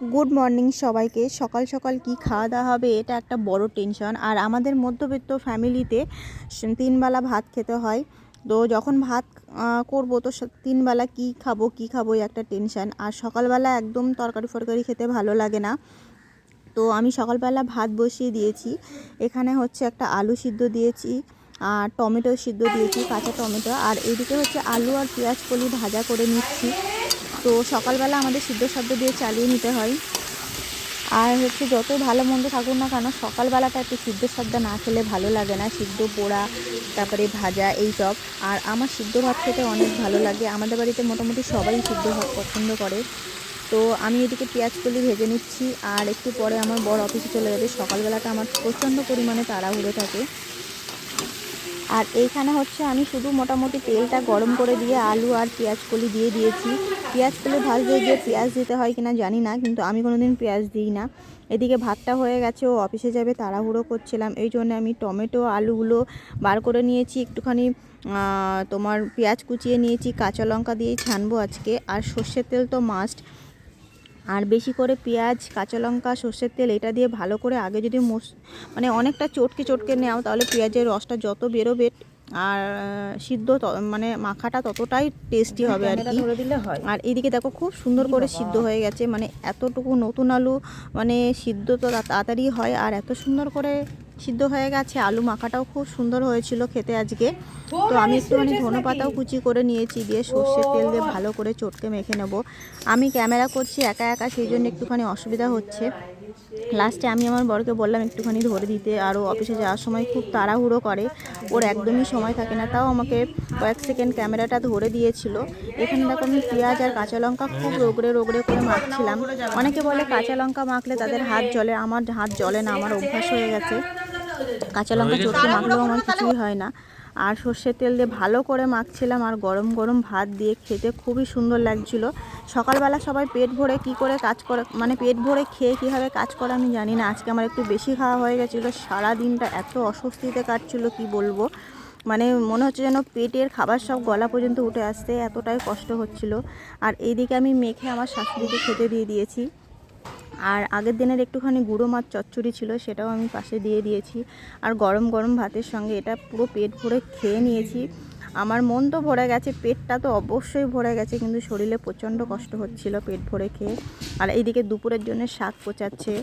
Good morning সবাইকে। সকাল সকাল কি খাওয়া দাওয়া হবে এটা একটা বড় টেনশন আর আমাদের মধ্যবিত্ত ফ্যামিলিতে তিনবেলা ভাত খেতে হয়। তো যখন ভাত করব তো তিনবেলা কি খাব কি খাব একটা টেনশন আর সকালবেলা একদম তরকারি ফরকারি খেতে ভালো লাগে না। তো আমি সকালবেলা ভাত বসিয়ে দিয়েছি। এখানে হচ্ছে একটা আলু সিদ্ধ দিয়েছি। আর টমেটো সিদ্ধ দিয়েছি, কাঁচা টমেটো। আর এদিকে হচ্ছে আলু আর পেঁয়াজ কলি ভাজা করে নিচ্ছি। তো সকালবেলা আমাদের সিদ্ধ শব্দ দিয়ে চালিয়ে নিতে হয়। আর হচ্ছে যতই ভালো মন্দ থাকুক না কেন, সকালবেলাটা একটু সিদ্ধ সাদ্দা না খেলে ভালো লাগে না। সিদ্ধ পোড়া, তারপরে ভাজা, এই সব। আর আমার সিদ্ধ ভাত খেতে অনেক ভালো লাগে। আমাদের বাড়িতে মোটামুটি সবাই সিদ্ধ ভাত পছন্দ করে। তো আমি এদিকে পেঁয়াজ কলি ভেজে নিচ্ছি। আর একটু পরে আমার বড় অফিসে চলে যাবে। সকালবেলাটা আমার প্রচণ্ড পরিমাণে তাড়াহুড়ো থাকে। আর এইখানে হচ্ছে আমি শুধু মোটামুটি তেলটা গরম করে দিয়ে আলু আর পেঁয়াজ কলি দিয়ে দিয়েছি। পেঁয়াজ কলি ভাজতে গিয়ে পেঁয়াজ দিতে হয় কিনা জানি না, কিন্তু আমি কোনো দিন পেঁয়াজ দিই না। এদিকে ভাতটা হয়ে গেছে, ও অফিসে যাবে, তাড়াহুড়ো করছিলাম। এই জন্য আমি টমেটো, আলুগুলো বার করে নিয়েছি, একটুখানি তোমার পেঁয়াজ কুচিয়ে নিয়েছি, কাঁচা লঙ্কা দিয়েই ছানবো আজকে। আর সর্ষের তেল তো মাস্ট আর বেশি করে পেঁয়াজ কাঁচা লঙ্কা সর্ষের তেল এটা দিয়ে ভালো করে আগে যদি মোস মানে অনেকটা চটকে চটকে নেও তাহলে পেঁয়াজের রসটা যত বেরোবে আর সিদ্ধ মানে মাখাটা ততটাই টেস্টি হবে আর কি। ধরে দিলে হয়। আর এদিকে দেখো খুব সুন্দর করে সিদ্ধ হয়ে গেছে মানে এতটুকু নতুন আলু মানে সিদ্ধ তো তা- তাড়াতাড়ি হয় আর এত সুন্দর করে সিদ্ধ হয়ে গেছে আলু মাখাটাও খুব সুন্দর হয়েছিল খেতে আজকে। তো আমি একটুখানি ধনে পাতাও কুচি করে নিয়েছি দিয়ে সর্ষের তেল দিয়ে ভালো করে চটকে মেখে নেব। আমি ক্যামেরা করছি একা একা সেই জন্য একটুখানি অসুবিধা হচ্ছে। লাস্টে আমি আমার বরকে বললাম একটুখানি ধরে দিতে। আর ও অফিসে যাওয়ার সময় খুব তাড়াহুড়ো করে। ওর একদমই সময় থাকে না তাও আমাকে কয়েক সেকেন্ড ক্যামেরাটা ধরে দিয়েছিল। এখানে দেখো আমি পেঁয়াজ আর কাঁচা লঙ্কা খুব রোগড়ে রোগড়ে করে মাখছিলাম। অনেকে বলে কাঁচা লঙ্কা মাখলে তাদের হাত জলে আমার হাত জলে না আমার অভ্যাস হয়ে গেছে। কাঁচা লঙ্কা চটকে মাখলেও আমার কিছুই হয় না। আর সর্ষের তেল দিয়ে ভালো করে মাখছিলাম আর গরম গরম ভাত দিয়ে খেতে খুবই সুন্দর লাগছিল। সকালবেলা সবাই পেট ভরে কি করে কাজ করে মানে পেট ভরে খেয়ে কীভাবে কাজ করে আমি জানি না। আজকে আমার একটু বেশি খাওয়া হয়ে গেছিল। সারা দিনটা এত অস্বস্তিতে কাটছিল কি বলব? মানে মনে হচ্ছে যেন পেটের খাবার সব গলা পর্যন্ত উঠে আসতে এতটাই কষ্ট হচ্ছিল। আর এইদিকে আমি মেখে আমার শাশুড়িকে খেতে দিয়ে দিয়েছি। আর আগের দিনের একটুখানি গুঁড়ো মাছ চচ্চড়ি ছিল, সেটাও আমি পাশে দিয়ে দিয়েছি। আর গরম গরম ভাতের সঙ্গে এটা পুরো পেট ভরে খেয়ে নিয়েছি। আমার মন তো ভরে গেছে, পেটটা তো অবশ্যই ভরে গেছে, কিন্তু শরীরে প্রচণ্ড কষ্ট হচ্ছিল পেট ভরে খেয়ে। আর এইদিকে দুপুরের জন্য শাক পোচাচ্ছে।